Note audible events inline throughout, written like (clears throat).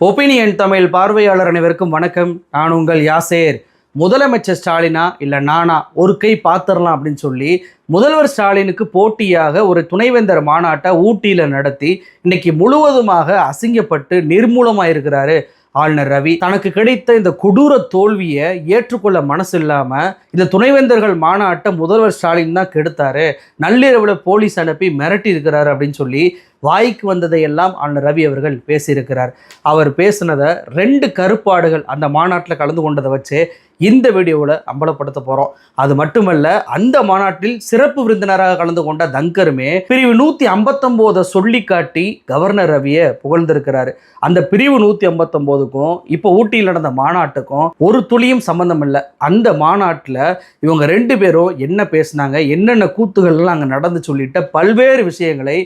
Opinion Tamil பார்வையாளர் அனைவருக்கும் வணக்கம். நான் உங்கள் யாசேர். முதலமைச்சர் ஸ்டாலினா இல்லை நானா ஒரு கை பார்த்துடலாம் அப்படின்னு சொல்லி முதல்வர் ஸ்டாலினுக்கு போட்டியாக ஒரு துணைவேந்தர் மாநாட்டை ஊட்டியில் நடத்தி இன்னைக்கு முழுவதுமாக அசிங்கப்பட்டு நிர்மூலமாக இருக்கிறாரு ஆளுநர் ரவி. தனக்கு கிடைத்த இந்த கொடூர தோல்வியை ஏற்றுக்கொள்ள மனசு இல்லாமல் இந்த துணைவேந்தர்கள் மாநாட்டை முதல்வர் ஸ்டாலின் தான் கெடுத்தாரு. நள்ளிரவில் போலீஸ் அனுப்பி மிரட்டி இருக்கிறாரு அப்படின்னு சொல்லி வாய்க்கு வந்ததையெல்லாம் அண்ணன் ரவி அவர்கள் பேசியிருக்கிறார். அவர் பேசினதை ரெண்டு கருப்பாடுகள் அந்த மாநாட்டில் கலந்து கொண்டதை வச்சு இந்த வீடியோவில் அம்பலப்படுத்த போகிறோம் அது மட்டுமல்ல அந்த மாநாட்டில் சிறப்பு விருந்தினராக கலந்து கொண்ட தங்கருமே பிரிவு நூற்றி ஐம்பத்தொம்போதை சொல்லி காட்டி கவர்னர் ரவியை புகழ்ந்திருக்கிறாரு. அந்த பிரிவு நூற்றி ஐம்பத்தொம்போதுக்கும் இப்போ ஊட்டியில் நடந்த மாநாட்டுக்கும் ஒரு துளியும் சம்மந்தம் இல்லை. அந்த மாநாட்டில் இவங்க ரெண்டு பேரும் என்ன பேசினாங்க என்னென்ன கூத்துகள்லாம் அங்கே நடந்து சொல்லிட்ட பல்வேறு விஷயங்களை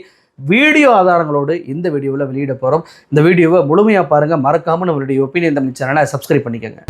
வீடியோ ஆதாரங்களோடு இந்த வீடியோவில் வெளியிட போகிறோம் இந்த வீடியோவை முழுமையாக பாருங்கள் மறக்காமல் நம்மளுடைய ஒப்பீனியன் தமிழ் சேனலை சப்ஸ்கிரைப் பண்ணிக்கோங்க.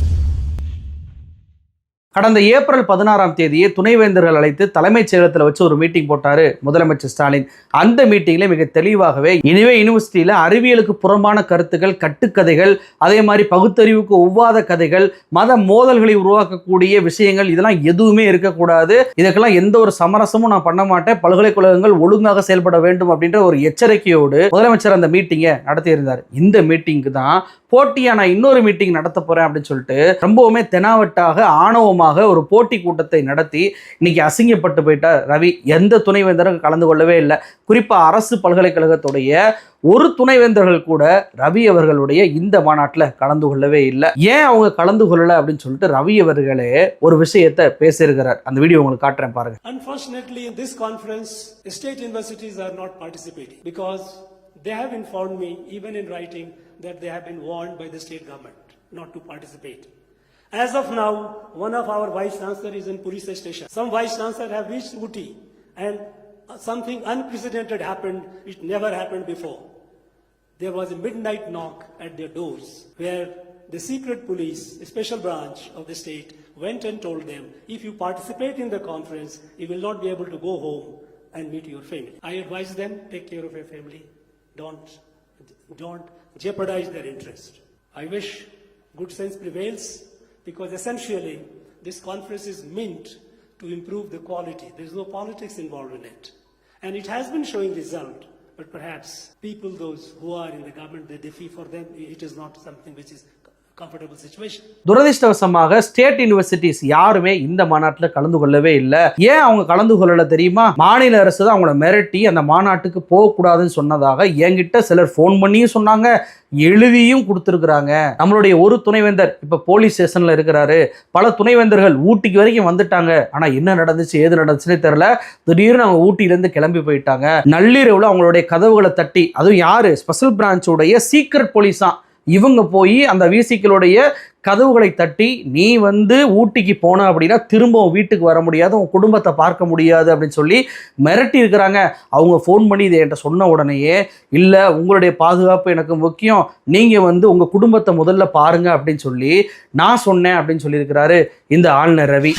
கடந்த ஏப்ரல் பதினாறாம் தேதியே துணைவேந்தர்கள் அழைத்து தலைமைச் செயலகத்தில் வச்சு ஒரு மீட்டிங் போட்டார் முதலமைச்சர் ஸ்டாலின். அந்த மீட்டிங்கில் மிக தெளிவாகவே இனிவே யூனிவர்சிட்டியில் அறிவியலுக்கு புறம்பான கருத்துக்கள் கட்டுக்கதைகள் அதே மாதிரி பகுத்தறிவுக்கு ஒவ்வாத கதைகள் மத மோதல்களை உருவாக்கக்கூடிய விஷயங்கள் இதெல்லாம் எதுவுமே இருக்கக்கூடாது. இதுக்கெல்லாம் எந்த ஒரு சமரசமும் நான் பண்ண மாட்டேன். பல்கலைக்கழகங்கள் ஒழுங்காக செயல்பட வேண்டும் அப்படின்ற ஒரு எச்சரிக்கையோடு முதலமைச்சர் அந்த மீட்டிங்கை நடத்தியிருந்தார். இந்த மீட்டிங்க்கு தான் போட்டியா நான் இன்னொரு மீட்டிங் நடத்த போறேன் அப்படின்னு சொல்லிட்டு ரொம்பவுமே தெனாவட்டாக ஆணவமாக ஒரு போட்டி கூட்டத்தை நடத்தி இன்னைக்கு அசிங்கப்பட்டு போயிட்டார் ரவி எந்த துணைவேந்தரும் கலந்து கொள்ளவே இல்லை. குறிப்பா அரசு பல்கலைக்கழகத்துடைய ஒரு துணைவேந்தர்கள் கூட ரவி அவர்களுடைய இந்த மாநாட்டில் கலந்து கொள்ளவே இல்லை. ஏன் அவங்க கலந்து கொள்ளலை அப்படின்னு சொல்லிட்டு ரவி அவர்களே ஒரு விஷயத்தை பேசியிருக்கிறார். அந்த வீடியோ உங்களுக்கு காட்டுறேன் பாருங்க. Unfortunately, in this conference, state universities are not participating because they have informed me, even in writing, that they have been warned by the state government not to participate. As of now, one of our vice chancellor is in police station. Some vice chancellor have reached Uti, and something unprecedented happened, which never happened before. There was a midnight knock at their doors where the secret police, a special branch of the state, went and told them, if you participate in the conference, you will not be able to go home and meet your family. I advise them, take care of your family. Don't, don't jeopardize their interest. I wish good sense prevails because essentially this conference is meant to improve the quality. There is no politics involved in it. And it has been showing result. But perhaps people, those who are in the government, they defy for them, it is not something which is. துரதிர்ஷ்டவசமாக state universities யாருமே இந்த மாநாட்டில் கலந்து கொள்ளவே இல்லை. ஏன் அவங்க கலந்து கொள்ளல தெரியுமா? மாநில அரசு தான் அவங்கள மிரட்டி அந்த மாநாட்டுக்கு போகக்கூடாதுன்னு சொன்னதாக என்கிட்ட சிலர் ஃபோன் பண்ணியும் சொன்னாங்க எழுதியும் கொடுத்துருக்குறாங்க. நம்மளுடைய ஒரு துணைவேந்தர் இப்போ போலீஸ் ஸ்டேஷனில் இருக்கிறாரு. பல துணைவேந்தர்கள் ஊட்டிக்கு வரைக்கும் வந்துட்டாங்க. ஆனால் என்ன நடந்துச்சு ஏது நடந்துச்சுன்னே தெரில திடீர்னு அவங்க ஊட்டியிலேருந்து கிளம்பி போயிட்டாங்க. நள்ளிரவில் அவங்களுடைய கதவுகளை தட்டி அதுவும் யார்? ஸ்பெஷல் பிரான்ச்சோடைய சீக்ரெட் போலீஸா இவங்க போய் அந்த விசிக்களுடைய கதவுகளை தட்டி நீ வந்து ஊட்டிக்கு போன அப்படின்னா திரும்பவும் வீட்டுக்கு வர முடியாது உன் குடும்பத்தை பார்க்க முடியாது அப்படின்னு சொல்லி மிரட்டி இருக்கிறாங்க. அவங்க ஃபோன் பண்ணி இதை என்கிட்ட சொன்ன உடனேயே இல்லை உங்களுடைய பாதுகாப்பு எனக்கு முக்கியம். நீங்கள் வந்து உங்கள் குடும்பத்தை முதல்ல பாருங்கள் அப்படின்னு சொல்லி நான் சொன்னேன் அப்படின்னு சொல்லியிருக்கிறாரு இந்த ஆளுநர் ரவி.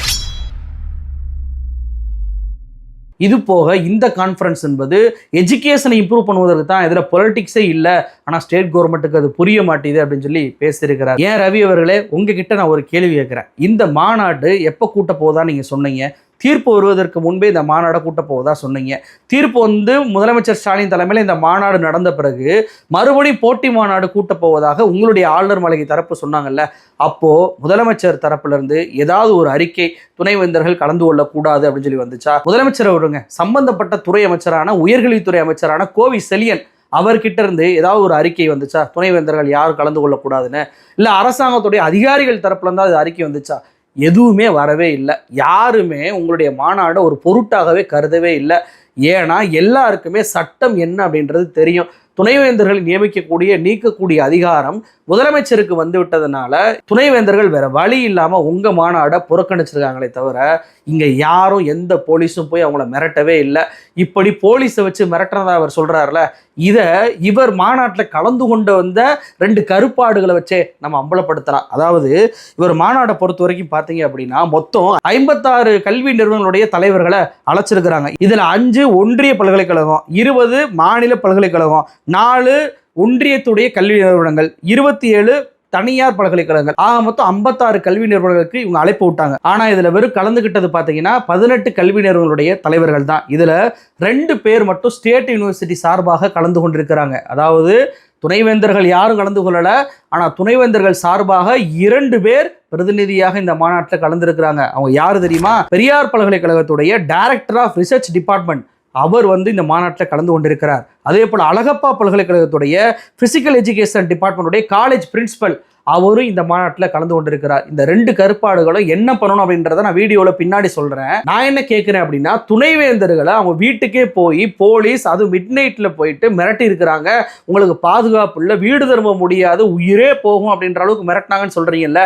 இது போக இந்த கான்ஃபரன்ஸ் என்பது எஜுகேஷனை இம்ப்ரூவ் பண்ணுவதற்கு தான் இதில் பொலிட்டிக்ஸே இல்லை. ஆனால் ஸ்டேட் கவர்மெண்ட்டுக்கு அது புரிய மாட்டேது அப்படின்னு சொல்லி பேசியிருக்கிறார். ஏன் ரவி அவர்களே? உங்ககிட்ட நான் ஒரு கேள்வி கேட்குறேன். இந்த மாநாடு எப்போ கூட்ட போதா நீங்கள் சொன்னீங்க. தீர்ப்பு வருவதற்கு முன்பே இந்த மாநாடை கூட்ட போவதா சொன்னீங்க. தீர்ப்பு வந்து முதலமைச்சர் ஸ்டாலின் தலைமையில் இந்த மாநாடு நடந்த பிறகு மறுபடியும் போட்டி மாநாடு கூட்ட போவதாக உங்களுடைய ஆளுநர் மாளிகை தரப்பு சொன்னாங்கல்ல. அப்போ முதலமைச்சர் தரப்புலேருந்து ஏதாவது ஒரு அறிக்கை துணைவேந்தர்கள் கலந்து கொள்ளக்கூடாது அப்படின்னு சொல்லி வந்துச்சா? முதலமைச்சர் அவருங்க சம்பந்தப்பட்ட துறை அமைச்சரான உயர்கல்வித்துறை அமைச்சரான கோவி செலியன் அவர்கிட்ட இருந்து ஏதாவது ஒரு அறிக்கை வந்துச்சா? துணைவேந்தர்கள் யாரும் கலந்து கொள்ளக்கூடாதுன்னு. இல்லை அரசாங்கத்துடைய அதிகாரிகள் தரப்புல இருந்தால் அது அறிக்கை வந்துச்சா? எதுவுமே வரவே இல்லை. யாருமே உங்களுடைய மாநாடை ஒரு பொருட்டாகவே கருதவே இல்லை. ஏன்னா எல்லாருக்குமே சட்டம் என்ன அப்படின்றது தெரியும். துணைவேந்தர்களை நியமிக்கக்கூடிய நீக்கக்கூடிய அதிகாரம் முதலமைச்சருக்கு வந்து விட்டதுனால துணைவேந்தர்கள் வேற வழி இல்லாமல் உங்கள் மாநாடை புறக்கணிச்சிருக்காங்களே தவிர இங்கே யாரும் எந்த போலீஸும் போய் அவங்கள மிரட்டவே இல்லை. இப்படி போலீஸை வச்சு மிரட்டுறதா அவர் சொல்கிறாருல இதை இவர் மாநாட்டில் கலந்து கொண்டு வந்த ரெண்டு கருப்பாடுகளை வச்சே நம்ம அம்பலப்படுத்தலாம். அதாவது இவர் மாநாட்டை பொறுத்த வரைக்கும் பார்த்தீங்க அப்படின்னா மொத்தம் ஐம்பத்தாறு கல்வி நிறுவனங்களுடைய தலைவர்களை அழைச்சிருக்கிறாங்க. இதில் அஞ்சு ஒன்றிய பல்கலைக்கழகம் இருபது மாநில பல்கலைக்கழகம் நாலு ஒன்றியத்துடைய கல்வி நிறுவனங்கள் இருபத்தி ஏழு தனியார் பல்கலைக்கழகங்கள். ஆக மொத்தம் ஐம்பத்தாறு கல்வி நிறுவனங்களுக்கு இவங்க அழைப்பு விட்டாங்க. ஆனா இதுல வெறும் கலந்துகிட்டது பாத்தீங்கன்னா பதினெட்டு கல்வி நிறுவனங்களுடைய தலைவர்கள் தான். இதுல ரெண்டு பேர் மட்டும் ஸ்டேட் யூனிவர்சிட்டி சார்பாக கலந்து கொண்டிருக்கிறாங்க. அதாவது துணைவேந்தர்கள் யாரும் கலந்து கொள்ளல. ஆனா துணைவேந்தர்கள் சார்பாக இரண்டு பேர் பிரதிநிதியாக இந்த மாநாட்டில் கலந்துருக்கிறாங்க. அவங்க யார் தெரியுமா? பெரியார் பல்கலைக்கழகத்துடைய டைரக்டர் ஆஃப் ரிசர்ச் டிபார்ட்மெண்ட் அவர் வந்து இந்த மாநாட்டில் கலந்து கொண்டிருக்கிறார். அதே போல் அழகப்பா பல்கலைக்கழகத்துடைய ஃபிசிக்கல் எஜுகேஷன் டிபார்ட்மெண்ட்டுடைய காலேஜ் பிரின்ஸிபல் அவரும் இந்த மாநாட்டில் கலந்து கொண்டிருக்கிறார். இந்த ரெண்டு கருப்பாடுகளும் என்ன பண்ணணும் அப்படின்றத நான் வீடியோவில் பின்னாடி சொல்கிறேன் நான் என்ன கேட்குறேன் அப்படின்னா துணைவேந்தர்களை அவங்க வீட்டுக்கே போய் போலீஸ் அது மிட் நைட்டில் போயிட்டு மிரட்டி இருக்கிறாங்க. உங்களுக்கு பாதுகாப்பு இல்லை வீடு திரும்ப முடியாது உயிரே போகும் அப்படின்ற அளவுக்கு மிரட்டினாங்கன்னு சொல்கிறீங்கல்ல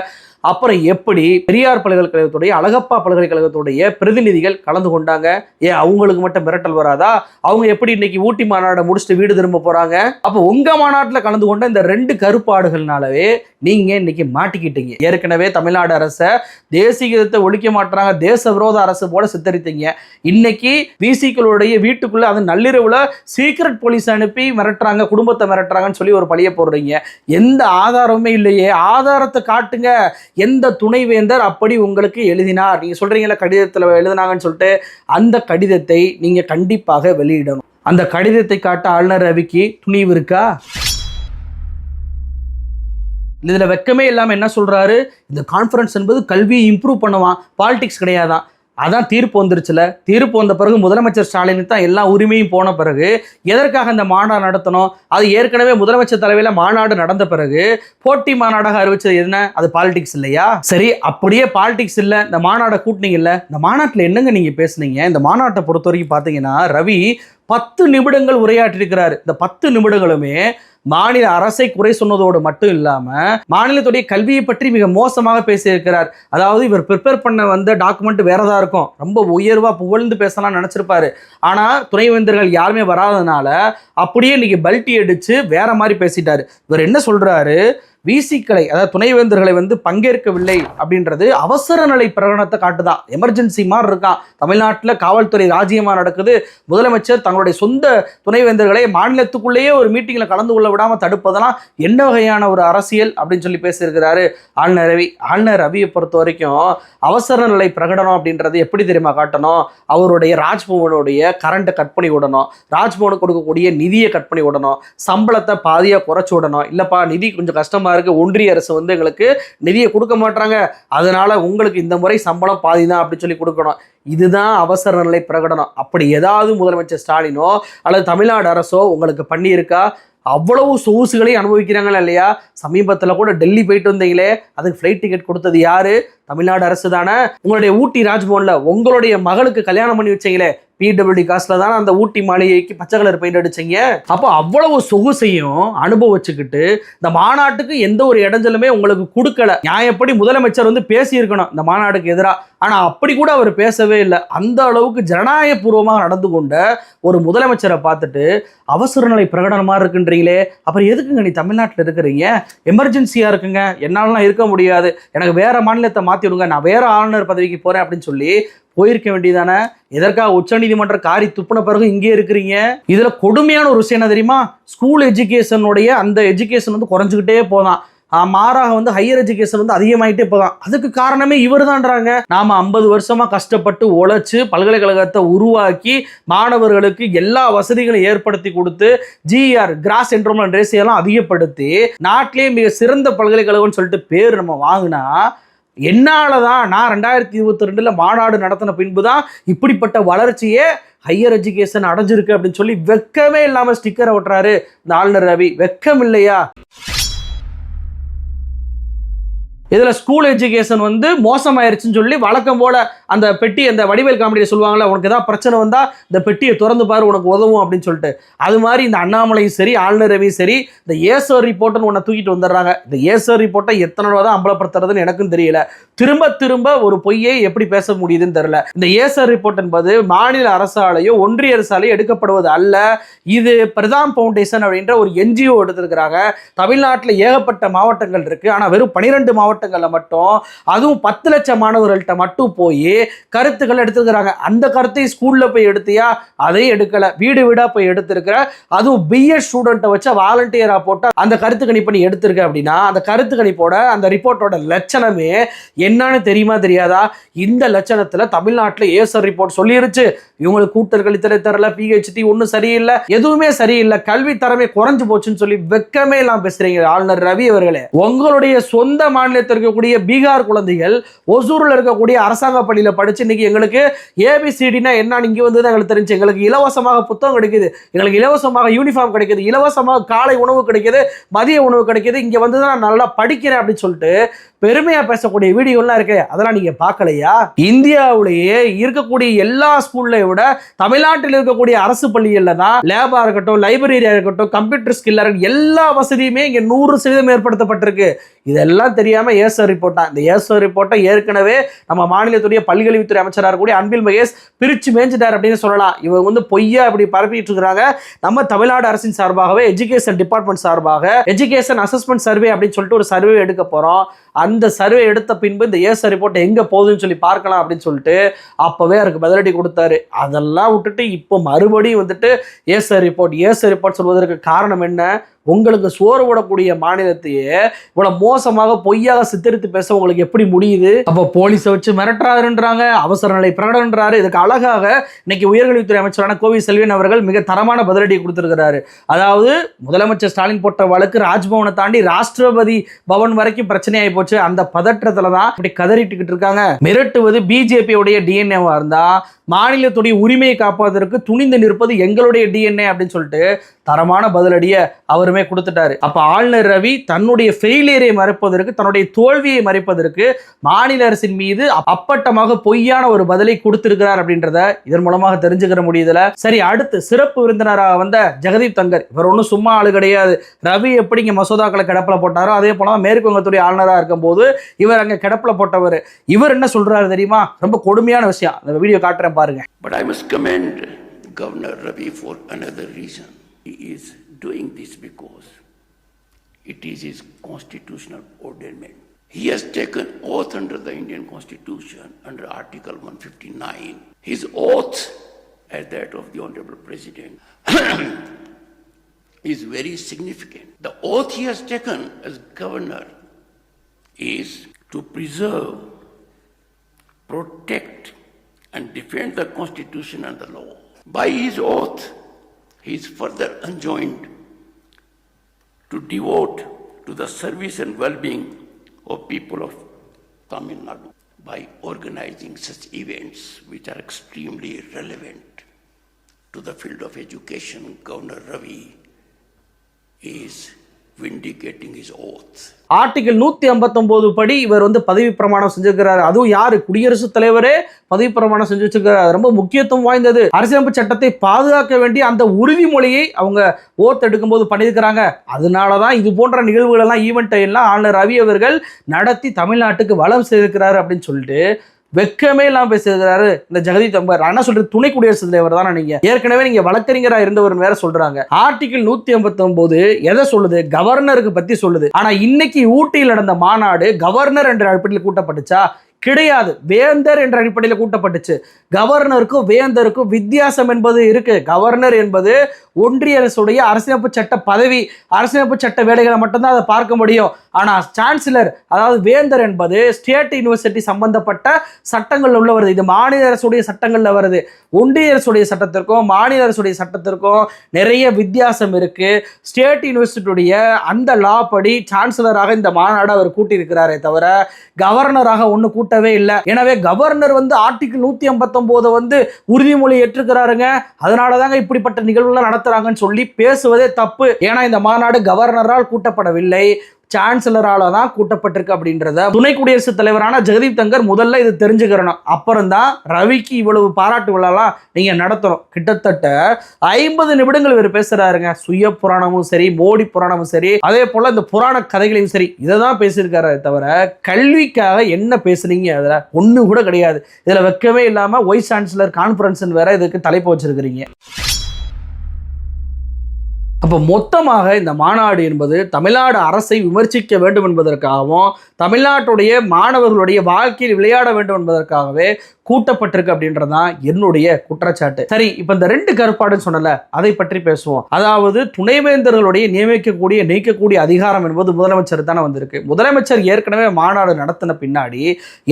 அப்புறம் எப்படி பெரியார் பல்கலைக்கழகத்துடைய அழகப்பா பல்கலைக்கழகத்துடைய பிரதிநிதிகள் கலந்து கொண்டாங்க? ஏன் அவங்களுக்கு மட்டும் மிரட்டல் வராதா? அவங்க எப்படி இன்னைக்கு ஊட்டி மாநாடை முடிச்சுட்டு வீடு திரும்ப போறாங்க? அப்போ உங்க மாநாட்டில் கலந்து கொண்ட இந்த ரெண்டு கருப்பாடுகள்னாலவே நீங்க இன்னைக்கு மாட்டிக்கிட்டீங்க. ஏற்கனவே தமிழ்நாடு அரசை தேசியத்தை ஒழிக்க மாட்டாங்க தேச விரோத அரசு போல சித்தரித்தீங்க. இன்னைக்கு விசிக்களுடைய வீட்டுக்குள்ள அது நள்ளிரவுல சீக்ரெட் போலீஸ் அனுப்பி மிரட்டுறாங்க குடும்பத்தை மிரட்டுறாங்கன்னு சொல்லி ஒரு பழிய போடுறீங்க. எந்த ஆதாரமுமே இல்லையே. ஆதாரத்தை காட்டுங்க. எந்த துணைவேந்தர் அப்படி உங்களுக்கு எழுதினார்? நீங்கள் சொல்கிறீங்களா கடிதத்தில் எழுதினாங்கன்னு சொல்லிட்டு அந்த கடிதத்தை நீங்கள் கண்டிப்பாக வெளியிடணும். அந்த கடிதத்தை காட்ட ஆளுநர் ரவிக்கு துணிவு இருக்கா? இதில் வெக்கமே இல்லாமல் என்ன சொல்கிறாரு இந்த கான்ஃபரன்ஸ் என்பது கல்வியை இம்ப்ரூவ் பண்ணுவான். பாலிடிக்ஸ் கிடையாதான். அதான் தீர்ப்பு வந்துருச்சுல. தீர்ப்பு வந்த பிறகு முதலமைச்சர் ஸ்டாலினுக்கு தான் எல்லா உரிமையும் போன பிறகு எதற்காக இந்த மாநாடு நடத்தணும்? அது ஏற்கனவே முதலமைச்சர் தலைவையில் மாநாடு நடந்த பிறகு போட்டி மாநாடாக அறிவிச்சது என்ன? அது பாலிடிக்ஸ் இல்லையா? சரி அப்படியே பாலிடிக்ஸ் இல்லை. இந்த மாநாடை கூட்டினீங்கல்ல இந்த மாநாட்டில் என்னங்க நீங்கள் பேசுனீங்க? இந்த மாநாட்டை பொறுத்த வரைக்கும் பார்த்தீங்கன்னா ரவி பத்து நிமிடங்கள் உரையாற்றிருக்கிறார். இந்த பத்து நிமிடங்களுமே மாநில அரசை குறை சொன்னதோடு மட்டும் இல்லாம மாநிலத்துடைய கல்வியை பற்றி மிக மோசமாக பேசியிருக்கிறார். அதாவது இவர் ப்ரிப்பேர் பண்ண வந்த டாக்குமெண்ட் வேறதா இருக்கும். ரொம்ப உயர்வா புகழ்ந்து பேசலாம் நினைச்சிருப்பாரு. ஆனா துணைவேந்தர்கள் யாருமே வராதனால அப்படியே இன்னைக்கு பல்ட்டி அடிச்சு வேற மாதிரி பேசிட்டாரு. இவர் என்ன சொல்றாரு? விசிக்களை அதாவது துணைவேந்தர்களை வந்து பங்கேற்கவில்லை அப்படின்றது அவசர நிலை பிரகடனத்தை காட்டுதான் எமர்ஜென்சி மாதிரி இருக்கான் தமிழ்நாட்டில் காவல்துறை ராஜ்யமா நடக்குது. முதலமைச்சர் தங்களுடைய சொந்த துணைவேந்தர்களை மாநிலத்துக்குள்ளேயே ஒரு மீட்டிங்கில் கலந்து கொள்ள விடாமல் தடுப்பதெல்லாம் என்ன வகையான ஒரு அரசியல் அப்படின்னு சொல்லி பேசியிருக்கிறாரு ஆளுநர் ரவி. ஆளுநர் ரவியை பொறுத்த வரைக்கும் அவசர நிலை பிரகடனம் அப்படின்றது எப்படி தெரியுமா காட்டணும்? அவருடைய ராஜ்பவனுடைய கரண்ட்டை கட் பண்ணி விடணும். ராஜ்பவனுக்கு கொடுக்கக்கூடிய நிதியை கட் பண்ணி விடணும். சம்பளத்தை பாதியாக குறைச்சி விடணும். இல்லைப்பா நிதி கொஞ்சம் கஷ்டமாக இருக்கு. ஒன்றிய அரசு வந்து எங்களுக்கு நிதியை கொடுக்க மாட்டாங்க அதனால உங்களுக்கு இந்த முறை சம்பளம் பாதி தான் அப்படி சொல்லி கொடுக்கணும். இதுதான் அவசர நிலை பிரகடனம். அப்படி ஏதாவது முதலமைச்சர் ஸ்டாலினோ அல்லது தமிழ்நாடு அரசோ உங்களுக்கு பண்ணியிருக்கா? அவ்வளவு சொகுசுகளையும் அனுபவிக்கிறாங்களா இல்லையா? சமீபத்தில் கூட டெல்லி போயிட்டு வந்தீங்களே. அதுக்கு ஃப்ளைட் டிக்கெட் கொடுத்தது யாரு? தமிழ்நாடு அரசு தானே உங்களுடைய ஊட்டி ராஜ்பவன்ல உங்களுடைய மகளுக்கு கல்யாணம் பண்ணி வச்சீங்களே. பிடபிள்யூடி காசுல தானே அந்த ஊட்டி மாளிகைக்கு பச்சை கலர் பெயிண்ட் அடிச்சீங்க? அப்போ அவ்வளவு சொகுசையும் அனுபவிச்சுக்கிட்டு இந்த மாநாட்டுக்கு எந்த ஒரு இடைஞ்சலுமே உங்களுக்கு கொடுக்கல. நியாயப்படி முதலமைச்சர் வந்து பேசியிருக்கணும் இந்த மாநாட்டுக்கு எதிராக ஆனா அப்படி கூட அவர் பேசவே இல்லை. அந்த அளவுக்கு ஜனநாயகபூர்வமாக நடந்து கொண்ட ஒரு முதலமைச்சரை பார்த்துட்டு அவசர நிலை பிரகடனமாக இருக்குன்றீங்களே. அப்புறம் எதுக்குங்க நீ தமிழ்நாட்டில் இருக்கிறீங்க? எமர்ஜென்சியாக இருக்குங்க. என்னாலலாம் இருக்க முடியாது. எனக்கு வேற மாநிலத்தை மாற்றி விடுங்க நான் வேற ஆளுநர் பதவிக்கு போறேன் அப்படின்னு சொல்லி போயிருக்க வேண்டியதானே? எதற்காக உச்சநீதிமன்ற காரி துப்புன பிறகு இங்கே இருக்கிறீங்க? இதுல கொடுமையான ஒரு விஷயம் என்ன தெரியுமா? ஸ்கூல் எஜுகேஷனுடைய அந்த எஜுகேஷன் வந்து குறைஞ்சிக்கிட்டே போதான். மாறாக வந்து ஹையர் எஜுகேஷன் வந்து அதிகமாயிட்டே போதான். அதுக்கு காரணமே இவர் தான்றாங்க நாம ஐம்பது வருஷமா கஷ்டப்பட்டு உழைச்சி பல்கலைக்கழகத்தை உருவாக்கி மாணவர்களுக்கு எல்லா வசதிகளையும் ஏற்படுத்தி கொடுத்து ஜிஆர் கிராஸ் என்ரோல்மெண்ட் ரேசியெல்லாம் அதிகப்படுத்தி நாட்டிலேயே மிக சிறந்த பல்கலைக்கழகம்னு சொல்லிட்டு பேர் நம்ம வாங்கினா என்னால் தான் நான் ரெண்டாயிரத்தி இருபத்தி ரெண்டுல மாநாடு நடத்தின பின்பு தான் இப்படிப்பட்ட வளர்ச்சியே ஹையர் எஜுகேஷன் அடைஞ்சிருக்கு அப்படின்னு சொல்லி வெக்கமே இல்லாம ஸ்டிக்கரை ஒட்டுறாரு இந்த ஆளுநர் ரவி. வெக்கம் இல்லையா இதில் ஸ்கூல் எஜுகேஷன் வந்து மோசமாயிருச்சுன்னு சொல்லி வழக்கம் போல் அந்த பெட்டி அந்த வடிவேல் காமெடியை சொல்லுவாங்கல்ல உனக்கு ஏதாவது பிரச்சனை வந்தால் இந்த பெட்டியை திறந்து பாரு உனக்கு உதவும் அப்படின்னு சொல்லிட்டு. அது மாதிரி இந்த அண்ணாமலையும் சரி ஆளுநர் ரவியும் சரி இந்த ஏசர் ரிப்போர்ட்டுன்னு ஒன்றை தூக்கிட்டு வந்துடுறாங்க. இந்த ஏசர் ரிப்போர்ட்டை எத்தனை ரூபா தான் அம்பலப்படுத்துறதுன்னு எனக்கும் தெரியல. திரும்ப திரும்ப ஒரு பொய்யை எப்படி பேச முடியுதுன்னு தெரில இந்த ஏசர் ரிப்போர்ட் என்பது மாநில அரசாலையோ ஒன்றிய அரசாலையோ எடுக்கப்படுவது அல்ல. இது பிரதான் ஃபவுண்டேஷன் அப்படின்ற ஒரு என்ஜிஓ எடுத்திருக்கிறாங்க. தமிழ்நாட்டில் ஏகப்பட்ட மாவட்டங்கள் இருக்குது ஆனால் வெறும் பனிரெண்டு மாவட்டம் மாவட்டங்களில் மட்டும் அதுவும் பத்து லட்சம் மாணவர்கள்ட்ட மட்டும் போய் கருத்துக்கள் எடுத்துக்கிறாங்க அந்த கருத்தை ஸ்கூல்ல போய் எடுத்தியா? அதையும் எடுக்கலை. வீடு வீடாக போய் எடுத்திருக்கிற. அதுவும் பிஎட் ஸ்டூடெண்ட்டை வச்சு வாலண்டியராக போட்டு அந்த கருத்து கணிப்பு நீ எடுத்திருக்க அப்படின்னா அந்த கருத்து கணிப்போட அந்த ரிப்போர்ட்டோட லட்சணமே என்னன்னு தெரியுமா தெரியாதா? இந்த லட்சணத்துல தமிழ்நாட்டுல ஏசர் ரிப்போர்ட் சொல்லிருச்சு. இவங்களுக்கு கூட்டல் கழித்தலை தரல பிஹெச்டி ஒன்றும் சரியில்லை எதுவுமே சரியில்லை. கல்வி தரமே குறைஞ்சு போச்சுன்னு சொல்லி வெக்கமே எல்லாம் பேசுறீங்க ஆளுநர் ரவி அவர்களே. உங்களுடைய சொந்த மாநிலத்தில் இருக்கக்கூடிய பீகார் குழந்தைகள் ஒசூரில் இருக்கக்கூடிய அரசாங்க பள்ளியில் படிச்சு இன்னைக்கு எங்களுக்கு ஏபிசிடினா என்னன்னு இங்கே வந்து எங்களுக்கு தெரிஞ்சு. எங்களுக்கு இலவசமாக புத்தகம் கிடைக்குது. எங்களுக்கு இலவசமாக யூனிஃபார்ம் கிடைக்குது. இலவசமாக காலை உணவு கிடைக்குது மதிய உணவு கிடைக்குது. இங்கே வந்து தான் நான் நல்லா படிக்கிறேன் அப்படின்னு சொல்லிட்டு பெருமையாக பேசக்கூடிய வீடியோலாம் இருக்கு. அதெல்லாம் நீங்கள் பார்க்கலையா? இந்தியாவிலேயே இருக்கக்கூடிய எல்லா ஸ்கூல்ல விட தமிழ்நாட்டில் இருக்கக்கூடிய அரசு பள்ளிகளில் தான் லேபாக இருக்கட்டும் லைப்ரரியாக இருக்கட்டும் கம்ப்யூட்டர் ஸ்கில்லாக இருக்கட்டும் எல்லா வசதியுமே இங்கே நூறு சதவீதம் ஏற்படுத்தப்பட்டிருக்கு. இதெல்லாம் தெரியாமல் ஏசர் ரிப்போர்ட்டா இந்த ஏசர் ரிப்போர்ட்டை ஏற்கனவே நம்ம மாநிலத்துடைய பல்கலைத்துறை அமைச்சராக இருக்கக்கூடிய அன்பில் மகேஷ் பிரித்து மேய்ஞ்சிட்டார் அப்படின்னு சொல்லலாம். இவங்க வந்து பொய்யா இப்படி பரப்பிட்டு இருக்கிறாங்க நம்ம தமிழ்நாடு அரசின் சார்பாகவே எஜுகேஷன் டிபார்ட்மெண்ட் சார்பாக எஜுகேஷன் அசஸ்மெண்ட் சர்வே அப்படின்னு சொல்லிட்டு ஒரு சர்வே எடுக்க போகிறோம் அந்த சர்வே எடுத்த பின்பு இந்த ஏசர் ரிப்போர்ட் எங்கே போகுதுன்னு சொல்லி பார்க்கலாம் அப்படின்னு சொல்லிட்டு அப்பவே அதுக்கு பதிலடி கொடுத்தாரு. அதெல்லாம் விட்டுட்டு இப்போ மறுபடியும் வந்துட்டு ஏசர் ரிப்போர்ட் ஏசர் ரிப்போர்ட் சொல்வதற்கு காரணம் என்ன? உங்களுக்கு சோறு விடக்கூடிய மாநிலத்தையே இவ்வளவு மோசமாக பொய்யாக சித்தரித்து பேச உங்களுக்கு எப்படி முடியுது? அப்போ போலீஸை வச்சு மிரட்டுறாருன்றாங்க அவசர நிலை பிரகடன்றாரு இதுக்கு அழகாக இன்னைக்கு உயர்கல்வித்துறை அமைச்சரான கோவி செல்வன் அவர்கள் மிக தரமான பதிலடி கொடுத்திருக்கிறாரு. அதாவது முதலமைச்சர் ஸ்டாலின் போட்ட வழக்கு ராஜ்பவனை தாண்டி ராஷ்டிரபதி பவன் வரைக்கும் பிரச்சனையாகி போச்சு. அந்த பதற்றத்துல தான் இப்படி கதறிட்டுக்கிட்டு இருக்காங்க. மிரட்டுவது பிஜேபியுடைய டிஎன்ஏவா இருந்தா மாநிலத்துடைய உரிமையை காப்பதற்கு துணிந்து நிற்பது எங்களுடைய டிஎன்ஏ அப்படின்னு சொல்லிட்டு தரமான பதிலடியை அவருமே கொடுத்துட்டாரு. அப்போ ஆளுநர் ரவி தன்னுடைய ஃபெயிலியரை மறைப்பதற்கு தன்னுடைய தோல்வியை மறைப்பதற்கு மாநில அரசின் மீது அப்பட்டமாக பொய்யான ஒரு பதிலை கொடுத்திருக்கிறார் அப்படின்றத இதன் மூலமாக தெரிஞ்சுக்கிற முடியுதுல. சரி அடுத்து சிறப்பு விருந்தினராக வந்த ஜெகதீப் தங்கர். இவர் ஒன்றும் சும்மா ஆளு கிடையாது. ரவி எப்படி இங்கே மசோதாக்களை கிடப்பில் போட்டாரோ அதே போல தான் மேற்கு வங்கத்துடைய ஆளுநராக இருக்கும்போது இவர் அங்கே கிடப்பில் போட்டவர். இவர் என்ன சொல்றாரு தெரியுமா? ரொம்ப கொடுமையான விஷயம். அந்த வீடியோ காட்டுறேன் பாருங்க. But I must comment governor Ravi for another reason He is doing this because it is his constitutional ordainment. He has taken oath under the Indian Constitution under Article 159. His oath, as that of the Honorable President, (clears throat) is very significant. The oath he has taken as governor is to preserve, protect, and defend the Constitution and the law. By his oath, he is further enjoined to devote to the service and well-being of people of Tamil Nadu by organizing such events which are extremely relevant to the field of education. Governor Ravi is vindicating his oath. Article நூத்தி ஐம்பத்தொன்பது படி இவர் வந்து பதவி பிரமாணம் செஞ்சிருக்கிறாரு. அதுவும் யாரு? குடியரசுத் தலைவரே பதவி பிரமாணம் செஞ்சு வச்சிருக்கிறார். ரொம்ப முக்கியத்துவம் வாய்ந்தது. அரசியலமைப்பு சட்டத்தை பாதுகாக்க வேண்டிய அந்த உறுதிமொழியை அவங்க ஓத் எடுக்கும்போது பண்ணியிருக்கிறாங்க. அதனாலதான் இது போன்ற நிகழ்வுகள் எல்லாம் ஈவெண்ட் எல்லாம் ஆளுநர் ரவி அவர்கள் நடத்தி தமிழ்நாட்டுக்கு வளம் செய்திருக்கிறார் அப்படின்னு சொல்லிட்டு வெக்கமே இல்லாம பேசுகிறாரு இந்த ஜெகதீப் தம்பர். என்ன சொல்றது துணை குடியரசுத் தலைவர் தானே நீங்க? ஏற்கனவே நீங்க வழக்கறிஞரா இருந்தவர் வேற சொல்றாங்க. ஆர்டிகிள் நூத்தி ஐம்பத்தி ஒன்பது எதை சொல்லுது? கவர்னருக்கு பத்தி சொல்லுது. ஆனா இன்னைக்கு ஊட்டியில் நடந்த மாநாடு கவர்னர் என்ற அழைப்பில் கூட்டப்பட்டுச்சா? கிடையாது. வேந்தர் என்ற அடிப்படையில் கூட்டப்பட்டுச்சு. கவர்னருக்கும் வேந்தருக்கும் வித்தியாசம் என்பது இருக்கு. கவர்னர் என்பது ஒன்றிய அரசுடைய அரசியலமைப்பு சட்ட பதவி அரசியலமைப்பு சட்ட வேலைகளை மட்டும்தான் அதை பார்க்க முடியும். ஆனால் சான்சலர் அதாவது வேந்தர் என்பது ஸ்டேட் யூனிவர்சிட்டி சம்பந்தப்பட்ட சட்டங்கள் உள்ள வருது இது மாநில அரசுடைய சட்டங்களில் வருது. ஒன்றிய அரசுடைய சட்டத்திற்கும் மாநில அரசுடைய சட்டத்திற்கும் நிறைய வித்தியாசம் இருக்கு. ஸ்டேட் யூனிவர்சிட்டியுடைய அந்த லா படி சான்சலராக இந்த மாநாடு அவர் கூட்டியிருக்கிறாரே தவிர கவர்னராக ஒன்று கூட்ட காட்டவே இல்லை. எனவே கவர்னர் வந்து ஆர்டிகிள் நூற்றி ஐம்பத்தொம்போதை வந்து உறுதிமொழி ஏற்றுக்கிறாருங்க அதனால தாங்க இப்படிப்பட்ட நிகழ்வுலாம் நடத்துறாங்கன்னு சொல்லி பேசுவதே தப்பு. ஏன்னா இந்த மாநாடு கவர்னரால் கூட்டப்படவில்லை. சான்சலரால தான் கூட்டப்பட்டிருக்கு அப்படின்றத துணை குடியரசுத் தலைவரான ஜெகதீப் தங்கர் முதல்ல இது தெரிஞ்சுக்கிறணும். அப்புறம் தான் ரவிக்கு இவ்வளவு பாராட்டு விழாலாம் நீங்க நடத்தணும். கிட்டத்தட்ட ஐம்பது நிமிடங்கள் இவர் பேசுறாருங்க. சுய புராணமும் சரி மோடி புராணமும் சரி அதே போல இந்த புராண கதைகளையும் சரி இதை தான் பேசியிருக்காரு தவிர கல்விக்காக என்ன பேசுனீங்க அதுல? ஒண்ணு கூட கிடையாது. இதுல வெக்கமே இல்லாம வைஸ் சான்சலர் கான்ஃபரன்ஸ் வேற இதுக்கு தலைப்பு வச்சிருக்கிறீங்க. அப்போ மொத்தமாக இந்த மாநாடு என்பது தமிழ்நாடு அரசை விமர்சிக்க வேண்டும் என்பதற்காகவும் தமிழ்நாட்டுடைய மாணவர்களுடைய வாழ்க்கையில் விளையாட வேண்டும் என்பதற்காகவே கூட்டப்பட்டிருக்கு அப்படின்றது தான் என்னுடைய குற்றச்சாட்டு. சரி இப்போ இந்த ரெண்டு கருப்பாடுன்னு சொன்னல அதை பற்றி பேசுவோம். அதாவது துணைவேந்தர்களுடைய நியமிக்கக்கூடிய நீக்கக்கூடிய அதிகாரம் என்பது முதலமைச்சர் தானே வந்திருக்கு. முதலமைச்சர் ஏற்கனவே மாநாடு நடத்தின பின்னாடி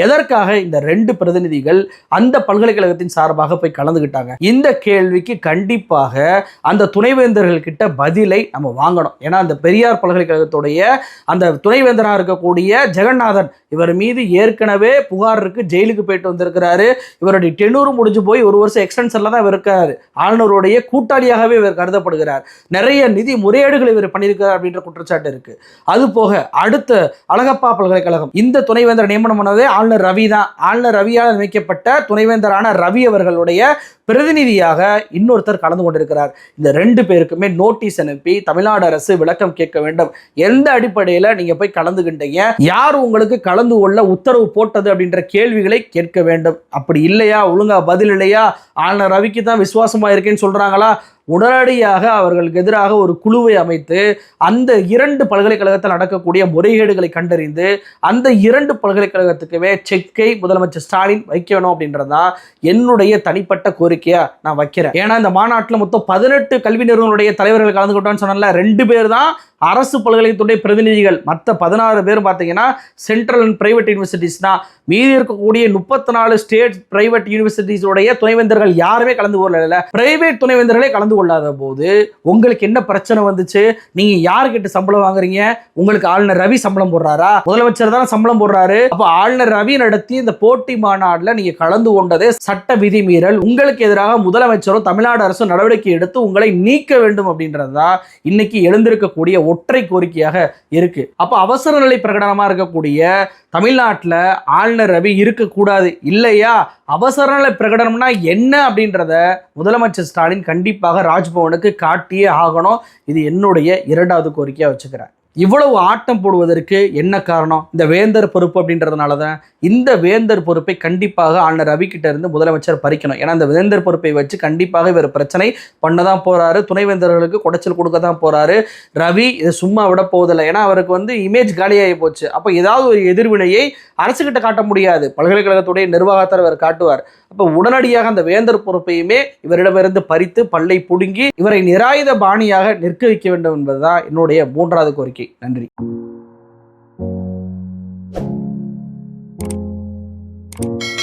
எதற்காக இந்த ரெண்டு பிரதிநிதிகள் அந்த பல்கலைக்கழகத்தின் சார்பாக போய் கலந்துக்கிட்டாங்க இந்த கேள்விக்கு கண்டிப்பாக அந்த துணைவேந்தர்கள் கிட்ட பதிலை நம்ம வாங்கணும். ஏன்னா அந்த பெரியார் பல்கலைக்கழகத்துடைய அந்த துணைவேந்தராக இருக்கக்கூடிய ஜெகநாதன் இவர் மீது ஏற்கனவே புகார் இருக்கு ஜெயிலுக்கு போயிட்டு வந்திருக்கிறாரு. இவருடைய டெனூர் முடிஞ்சு போய் ஒரு வருஷம் எக்ஸ்டென்ஷன்ல தான் இவர் இருக்காரு. ஆளுநருடைய கூட்டாளியாகவே இவர் கருதப்படுகிறார். நிறைய நிதி முறையீடுகள் இவர் பண்ணியிருக்கிறார் அப்படின்ற குற்றச்சாட்டு இருக்கு. அது போக அடுத்த அழகப்பா பல்கலைக்கழகம். இந்த துணைவேந்தர் நியமனம் பண்ணதே ஆளுநர் ரவி தான். ஆளுநர் ரவியால் நியமிக்கப்பட்ட துணைவேந்தரான ரவி அவர்களுடைய பிரதிநிதியாக இன்னொருத்தர் கலந்து கொண்டிருக்கிறார். இந்த ரெண்டு பேருக்குமே நோட்டீஸ் அனுப்பி தமிழ்நாடு அரசு விளக்கம் கேட்க வேண்டும். எந்த அடிப்படையில் நீங்க போய் கலந்துகிட்டீங்க? யார் உங்களுக்கு கலந்து கொள்ள உத்தரவு போட்டது அப்படின்ற கேள்விகளை கேட்க வேண்டும். அப்படி இல்லையா? ஒழுங்கா பதில் இல்லையா? ஆன ரவிக்கு தான் விசுவாசமா இருக்கேன்னு சொல்றாங்களா? உடனடியாக அவர்களுக்கு எதிராக ஒரு குழுவை அமைத்து அந்த இரண்டு பல்கலைக்கழகத்தில் நடக்கக்கூடிய முறைகேடுகளை கண்டறிந்து அந்த இரண்டு பல்கலைக்கழகத்துக்குமே செக்கை முதலமைச்சர் ஸ்டாலின் வைக்கணும் அப்படின்றதான் என்னுடைய தனிப்பட்ட கோரிக்கையா நான் வைக்கிறேன். ஏன்னா இந்த மாநாட்டில் மொத்தம் பதினெட்டு கல்வி நிறுவனங்களுடைய தலைவர்கள் கலந்துக்கிட்டோன்னு சொன்னால ரெண்டு பேர் தான் அரசு பல்கலைக்கழகத்துடைய பிரதிநிதிகள். மற்ற பதினாறு பேர் பார்த்தீங்கன்னா சென்ட்ரல் அண்ட் பிரைவேட் யூனிவர்சிட்டிஸ் தான். மீதி இருக்கக்கூடிய முப்பத்தி நாலு ஸ்டேட் பிரைவேட் யூனிவர்சிட்டிஸோடைய துணைவேந்தர்கள் யாருமே கலந்து கொள்ளல பிரைவேட் துணைவேந்தர்களே கலந்து கலந்து கொள்ளாத போது உங்களுக்கு என்ன பிரச்சனை வந்துச்சு? நீங்க யாருக்கிட்ட சம்பளம் வாங்குறீங்க? உங்களுக்கு ஆளுநர் ரவி சம்பளம் போடுறாரா? முதலமைச்சர் தானே சம்பளம் போடுறாரு. அப்ப ஆளுநர் ரவி நடத்தி இந்த போட்டி மாநாடுல நீங்க கலந்து கொண்டதே சட்ட விதி மீறல் உங்களுக்கு எதிராக முதலமைச்சரும் தமிழ்நாடு அரசும் நடவடிக்கை எடுத்து உங்களை நீக்க வேண்டும் அப்படின்றதுதான் இன்னைக்கு எழுந்திருக்கக்கூடிய ஒற்றை கோரிக்கையாக இருக்கு. அப்ப அவசர நிலை பிரகடனமா இருக்கக்கூடிய தமிழ்நாட்டில் ஆளுநர் ரவி இருக்கக்கூடாது இல்லையா? அவசர நிலை பிரகடனம்னா என்ன அப்படின்றத முதலமைச்சர் ஸ்டாலின் கண்டிப்பாக ராஜ்பவனுக்கு காட்டியே ஆகணும். இது என்னுடைய இரண்டாவது கோரிக்கையாக வச்சுக்கிறேன். இவ்வளவு ஆட்டம் போடுவதற்கு என்ன காரணம்? இந்த வேந்தர் பொறுப்பு அப்படின்றதுனால தான் இந்த வேந்தர் பொறுப்பை கண்டிப்பாக ஆளுநர் ரவி இருந்து முதலமைச்சர் பறிக்கணும். ஏன்னா இந்த வேந்தர் பொறுப்பை வச்சு கண்டிப்பாக இவர் பிரச்சனை பண்ண தான் போறாரு. துணைவேந்தர்களுக்கு குடைச்சல் கொடுக்க தான் போறாரு. ரவி இதை சும்மா விட போவதில்லை. ஏன்னா அவருக்கு வந்து இமேஜ் காலியாகி போச்சு. அப்போ ஏதாவது ஒரு எதிர்வினையை அரசுகிட்ட காட்ட முடியாது. பல்கலைக்கழகத்துடைய நிர்வாகத்தார் இவர் காட்டுவார். அப்போ உடனடியாக அந்த வேந்தர் பொறுப்பையுமே இவரிடமிருந்து பறித்து பல்லை புடுங்கி இவரை நிராயுத பாணியாக நிற்க வைக்க வேண்டும் என்பதுதான் என்னுடைய மூன்றாவது கோரிக்கை. ஓகே நன்றி thank you